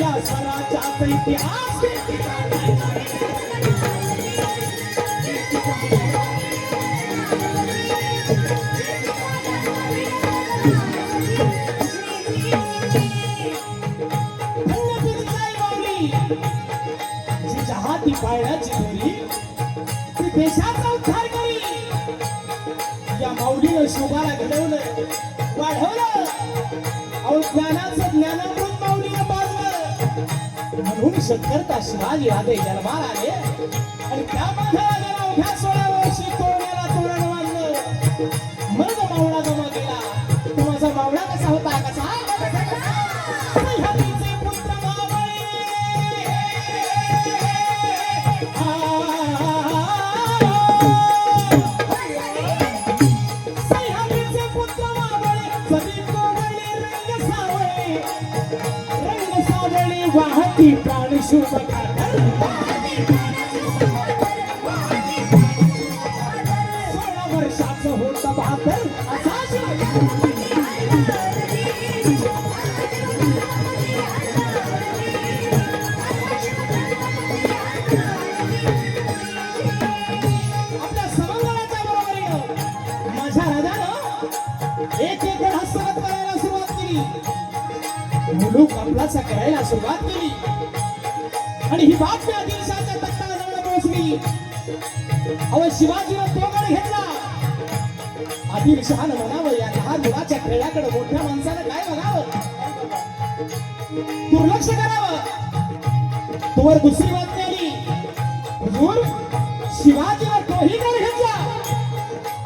ठरविला स्वराज्याचा इतिहास धन्य पाळण्याची ती देशाचा उद्धार करी या माऊलीनं शोभाला घडवलं वाढवलं अहो ज्ञानाचं ज्ञानामृत म्हणून सत्कर्ता शिवाजी राजे जन्माला आले आणि त्या माथ्याला गेला उभ्या सोळा वर्षी तोरण्याला तोरण वाजलं। मग मावळा जमा केला तो माझा मावळा कसा होता? कसा? करायला सुरुवात केली. मुलूक करायला सुरुवात केली. आणि ही बातमी आदिलशाच्या तख्ताजवळ पोहोचली. अव शिवाजीनं तो गड घेतला आदिलशहानं म्हणावं या लहान मुलाच्या खेळाकडे मोठ्या माणसानं काय म्हणावं? दुर्लक्ष करावं. तुवर दुसरी बातमी आली हुजूर शिवाजीवर तोही कर घेतला.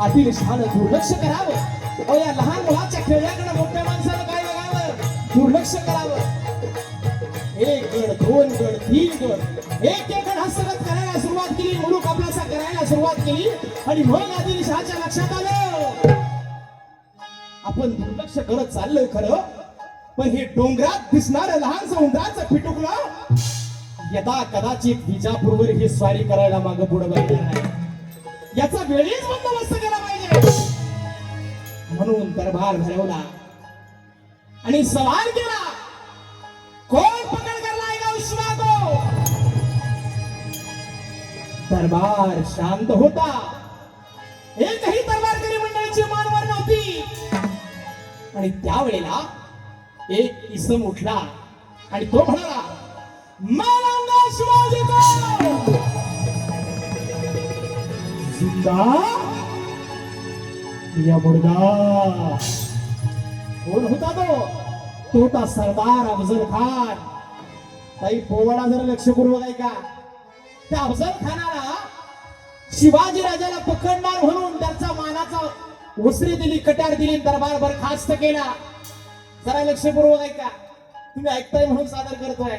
आदिल शहानं दुर्लक्ष करावं. ओ या लहान मुलाच्या खेळाकडे मोठ्या माणसानं काय बघावं? दुर्लक्ष करावं. एक गड दोन गड तीन गड. एक एक हस्तगत करायला सुरुवात केली मुलूक आपलासा करायला सुरुवात केली आणि मग आदिल शहाच्या लक्षात आलं. आपण दुर्लक्ष करत चाललोय खरं पण हे डोंगरात दिसणार लहानसं उंदराचं पिटुकलं यदा कदाचित विजापूरवर ही स्वारी करायला माग पुढे बघणार नाही. याचा वेळीच बंदोबस्त केला पाहिजे. म्हणून दरबार भरवला आणि सवाल केला. दरबार शांत होता. एकही दरबारकरी मंडळाची मानवर नव्हती. आणि त्यावेळेला एक इसम उठला आणि तो म्हणाला मालंगा शिवाजी जिंदा? या मुर्दा. कोण होता तो? तो सरदार अफजल खान. काही पोवाडा जर लक्षपूर्वक आहे का त्या अफजल खानाला शिवाजी राजाला पकडणार म्हणून त्यांचा मानाचा उसरी दिली कट्यार दिली दरबार भर खास्त केला. जरा लक्षपूर्वक ऐका. तुम्ही ऐकताय म्हणून सादर करतोय.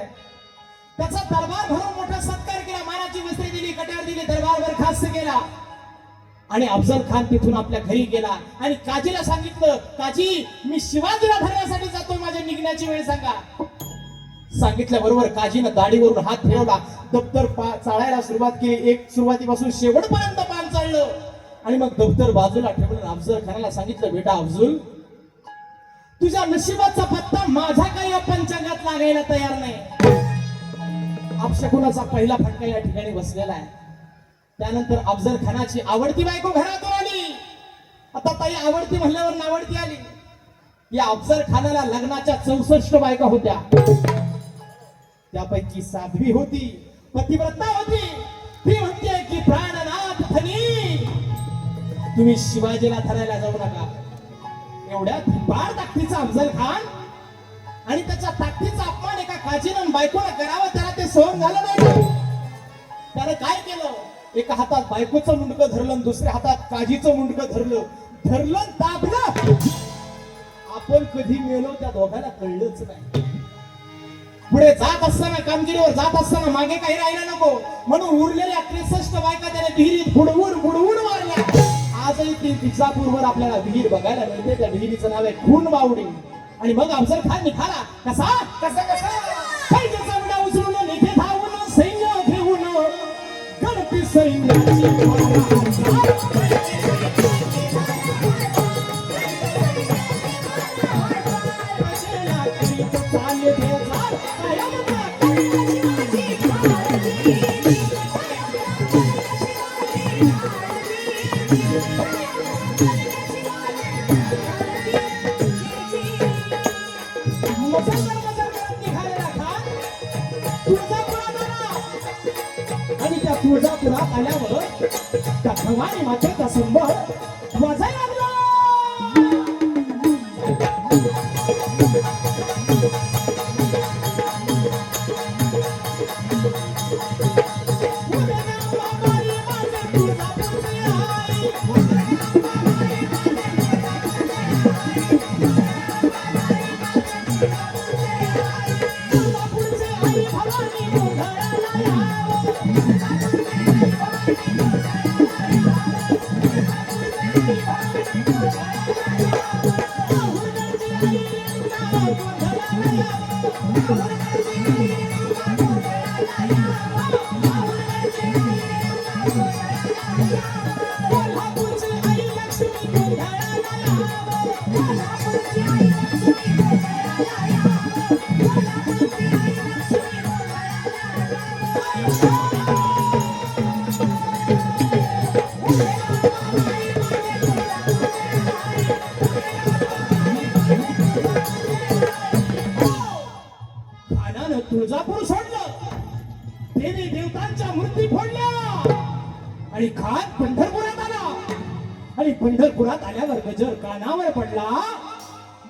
त्याचा दरबार भरून मोठा सत्कार केला. मानाची विसरी दिली कट्यार दिली दरबार भर खास्त केला. आणि अफजल खान तिथून आपल्या घरी गेला. आणि काजीला सांगितलं काजी मी शिवाजीला धरण्यासाठी जातो माझ्या निघण्याची वेळ सांगा. सांगितल्याबरोबर काजीनं दाढीवरून हात फिरवला. दप्तर चाळायला सुरुवात केली. एक सुरुवातीपासून शेवटपर्यंत पान चाललं. आणि मग दप्तर बाजूला ठेवलं अफजल खानाला सांगितलं बेटा अफजल तुझ्या नशिबाचा पत्ता माझा काही या पंचांगात लागायला तयार नाही. अपशकुनाचा पहिला फटका या ठिकाणी बसलेला आहे. त्यानंतर अफजल खानाची आवडती बायको घरातून आली. आता ताई आवडती म्हणल्यावर नावडती आली. या अफजल खानाला लग्नाच्या चौसष्ट बायका होत्या. त्यापैकी साध्वी होती पतिव्रता होती. ती म्हणते की प्राणनाथ धनी तुम्ही शिवाजीला धरायला जाऊ नका. एवढ्यात फार ताकदीचा अफजल खान आणि त्याच्या ताकदीचा अपमान एका काजीनं बायकोला करावा त्याला ते सहन झालं नाही त्याने काय केलं? एका हातात बायकोचं मुंडकं धरलं दुसऱ्या हातात काजीचं मुंडकं धरलं. धरलं दाबलं. आपण कधी मेलो त्या दोघांना कळलंच नाही. पुढे जात असताना कामगिरीवर जात असताना मागे काही राहिलं नको. म्हणून उरलेल्या त्रेसष्ट बायका त्याने विहिरीत बुडवून बुडवून मारल्या. आजही ती विजापूरवर आपल्याला विहीर बघायला मिळते. त्या विहिरीचं नाव आहे खून बावडी आणि मग अफजल खान निघाला. कसा? कसा कसा? पाहिजे चमडा उचलून निघे धावून सैन्य घेऊन गणपती सैन्याची आणि त्या तुळजापुरात आल्यावर त्या भवानी मातेचा संबळ वाजायला Thank you. आणि पंढरपुरात आल्यावर गजर कानावर पडला.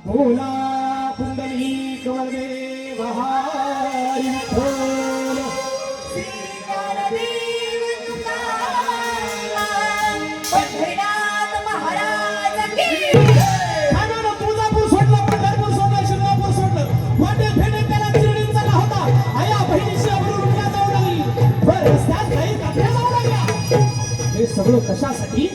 भोला कुंडली हे सगळं कशासाठी?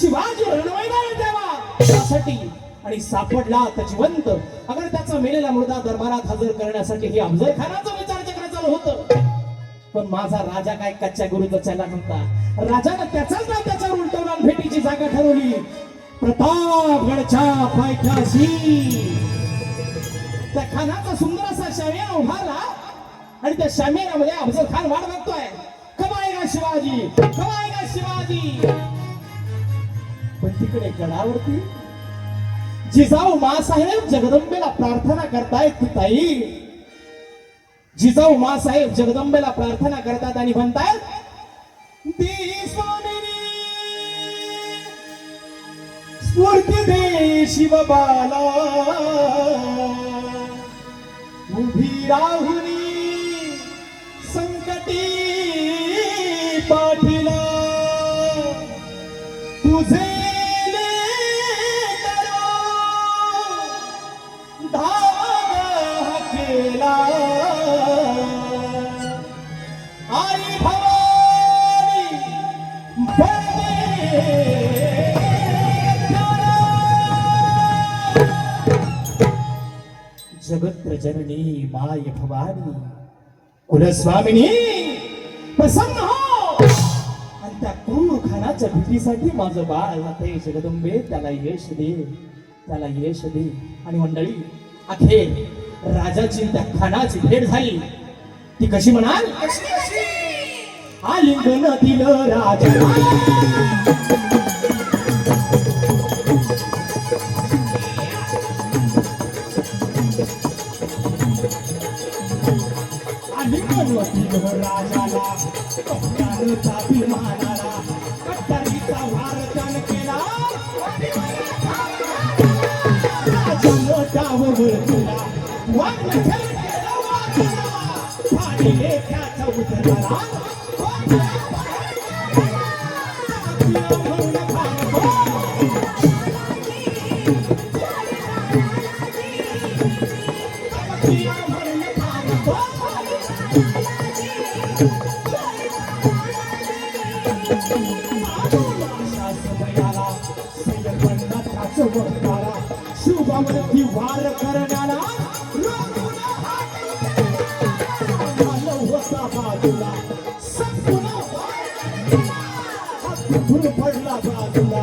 शिवाजी रणमैदान द्यावा त्यासाठी आणि सापडला तर जिवंत. अगर त्याचा मेलेला मुर्दा दरबारात हजर करण्यासाठी हे अफजल खानाचा विचार चक्र चालू होत. पण माझा राजा काय कच्च्या गुरुचा चला नव्हता राजानं त्याचाच ना त्याच्यावर उलटवला भेटीची जागा ठरवली. प्रतापगडच्या पायथ्याशी. त्या खानाचा सुंदर असा शामियाना उभारला आणि त्या शामियानामध्ये अफजल खान वाट बघतोय. कमायगा शिवाजी कमायगा शिवाजी. पण तिकडे गडावरती. जिजाऊ मासाहेब जगदंबेला प्रार्थना करतायत ताई. जिजाऊ मासाहेब जगदंबेला प्रार्थना करतात आणि म्हणतात स्फूर्ती दे शिवबाला उभी राहुनी संकटी पाठीला. तुझे जगत जननी माय भवानी कुलस्वामिनी प्रसन्न हो! आणि त्या क्रूर खानाच्या भीतीसाठी माझं बाळ जाते जगदंबे त्याला यश दे त्याला यश दे. आणि मंडळी अखेर राजाची त्या खानाची भेट झाली. ती कशी म्हणाल? आलिंगन दिलं राजा. राजानं डाव वळवला वार करण्याला होता बाजूला पडला बाजूला.